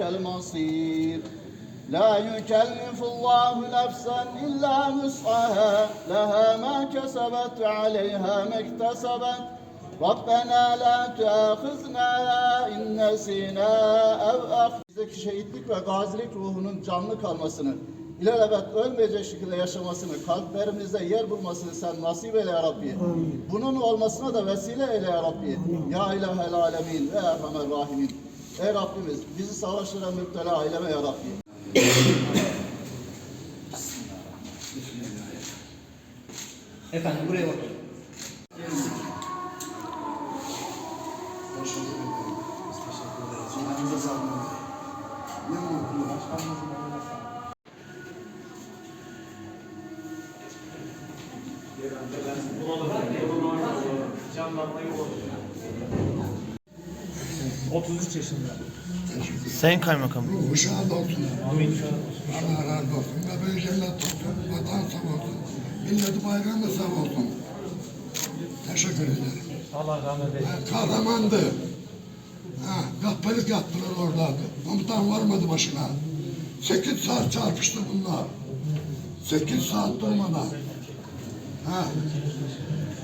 المصير لا يكلف الله نفسا إلا وسعها لها ما كسبت وعليها ما اكتسبت ربنا لا تؤاخذنا إن نسينا أو أخطأنا Bizdeki şehitlik ve gazilik ruhunun canlı kalmasını, ilelebet ölmeyecek şekilde yaşamasını, kalplerimizde yer bulmasını sen nasip eyle ya Rabbi. Bunun olmasına da vesile eyle ya Rabbi. Ya ilahel alemin ve erhamer rahimin. Ey Rabbimiz bizi savaşlara müptela eyleme ya Rabbi. Efendim buraya bakın. Sayın Kaymakam. Ruhu şad olsun. Allah razı olsun. Ve böyle cennet olsun. Vatan sağ olsun. Milleti bayramı sağ olsun. Teşekkür ederim. Allah rahmet eylesin. Kahramandı. Ha, kahpelik yaptılar orada. Komutan varmadı başına. Sekiz saat çarpıştı bunlar. Sekiz saat durmadan. Ha.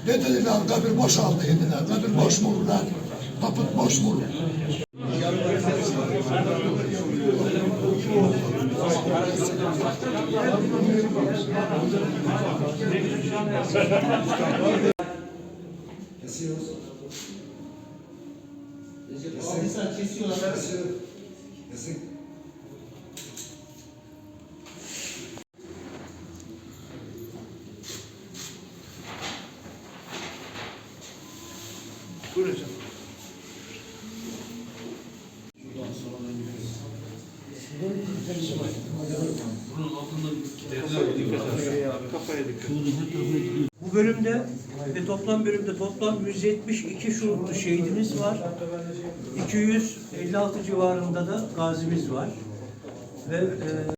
Dediler? Kabir boşaldı dediler. Kabir boş mu lan? Tapıt boş mu? Bu bölümde ve toplam bölümde toplam 172 şuurlu şehidimiz var. 256 civarında da gazimiz var. Ve e,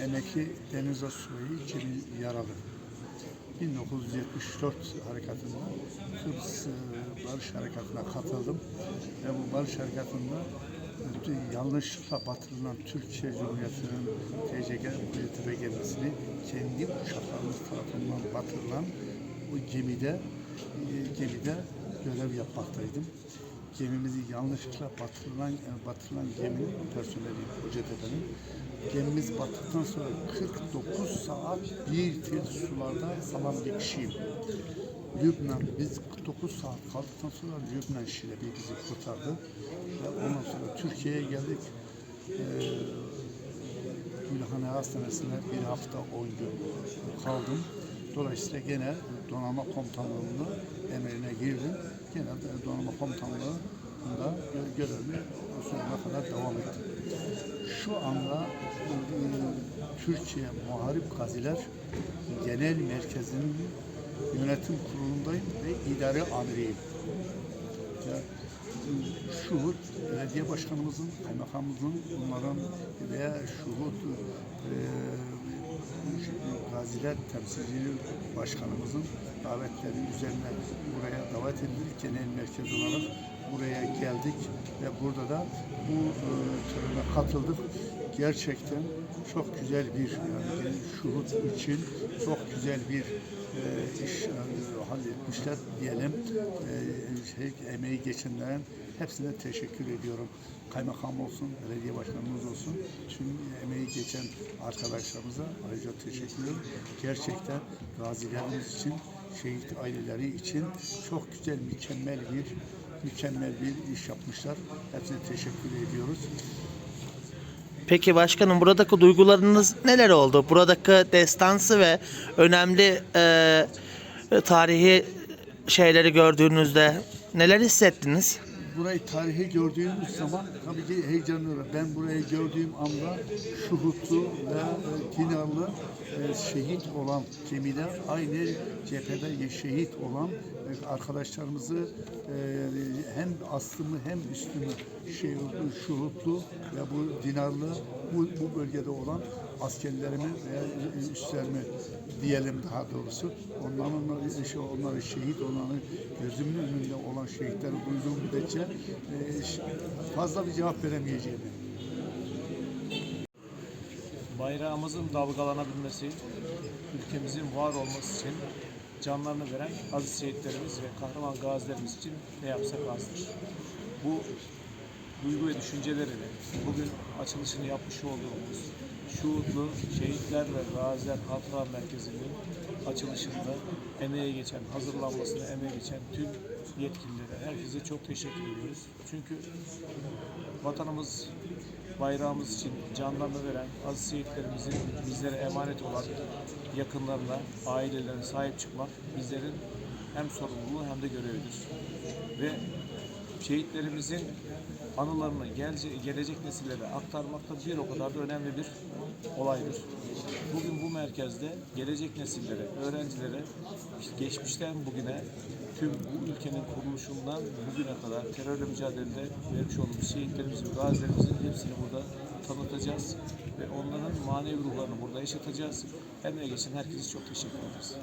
Emekli Deniz Asuyi Cemil Yaralı. 1974 harekatında Kıbrıs e, Barış Harekatı'na katıldım ve bu Barış Harekatı'nda yanlışlıkla batırılan Türkiye Cumhuriyeti'nin TCG tepe gemisini kendi uçaklarımız tarafından batırılan bu gemide e, gemide görev yapmaktaydım. Gemimizi yanlışlıkla batırılan, e, batırılan geminin personeli Kocatepe'nin gemimiz battıktan sonra 49 saat bir tel sularda kalan bir kişiyim. Lübnan, biz 49 saat kaldıktan sonra Lübnan şilebi bizi kurtardı. Ve ondan sonra Türkiye'ye geldik. Ee, Gülhane Hastanesi'nde bir hafta 10 gün kaldım. Dolayısıyla gene donanma komutanlığında emeğine girdim. Gene de donanma komutanlığında gö- görevimi sonuna kadar devam ettim. Şu anda e, Türkiye Muharip Gaziler Genel Merkezi'nin yönetim kurulundayım ve idare amiriyim. Şuhut belediye başkanımızın, kaymakamımızın bunların veya şuhut e, gaziler temsilcili başkanımızın davetleri üzerine buraya davet edildik genel merkez olarak buraya geldik ve burada da bu e, törene katıldık. Gerçekten çok güzel bir yani şuhut için çok güzel bir e, iş e, halletmişler diyelim. E, şey, emeği geçenlerin hepsine teşekkür ediyorum. Kaymakam olsun, belediye başkanımız olsun, tüm emeği geçen arkadaşlarımıza ayrıca teşekkür ediyorum. Gerçekten gazilerimiz için, şehit aileleri için çok güzel, mükemmel bir mükemmel bir iş yapmışlar. Hepsine teşekkür ediyoruz. Peki başkanım buradaki duygularınız neler oldu? Buradaki destansı ve önemli e, tarihi şeyleri gördüğünüzde neler hissettiniz? Burayı tarihi gördüğümüz zaman tabii ki heyecanlı. Ben burayı gördüğüm anda Şuhutlu ve e, Dinarlı e, şehit olan gemiler aynı cephede şehit olan e, arkadaşlarımızı e, hem aslımı hem üstümü şey, Şuhutlu ve bu Dinarlı bu, bu bölgede olan askerlerimi veya üstlerimi diyelim daha doğrusu. Onların onları, onları şehit olanı gözümün önünde olan şehitleri duyduğum müddetçe e, fazla bir cevap veremeyeceğim. bayrağımızın dalgalanabilmesi, ülkemizin var olması için canlarını veren aziz şehitlerimiz ve kahraman gazilerimiz için ne yapsak azdır. Bu duygu ve düşünceleriyle bugün açılışını yapmış olduğumuz Şuhutlu Şehitler ve Gaziler Hatıra Merkezi'nin açılışında emeğe geçen, hazırlanmasına emeğe geçen tüm yetkililere, herkese çok teşekkür ediyoruz. Çünkü vatanımız, bayrağımız için canlarını veren aziz şehitlerimizin bizlere emanet olan yakınlarına, ailelerine sahip çıkmak bizlerin hem sorumluluğu hem de görevidir. Ve şehitlerimizin anılarını gelece- gelecek nesillere aktarmak da bir o kadar da önemli bir olaydır. Bugün bu merkezde gelecek nesillere, öğrencilere işte geçmişten bugüne tüm bu ülkenin kuruluşundan bugüne kadar terörle mücadelede vermiş olduğumuz şehitlerimizin, gazilerimizin hepsini burada tanıtacağız ve onların manevi ruhlarını burada yaşatacağız. Emeğe geçen herkese çok teşekkür ederiz.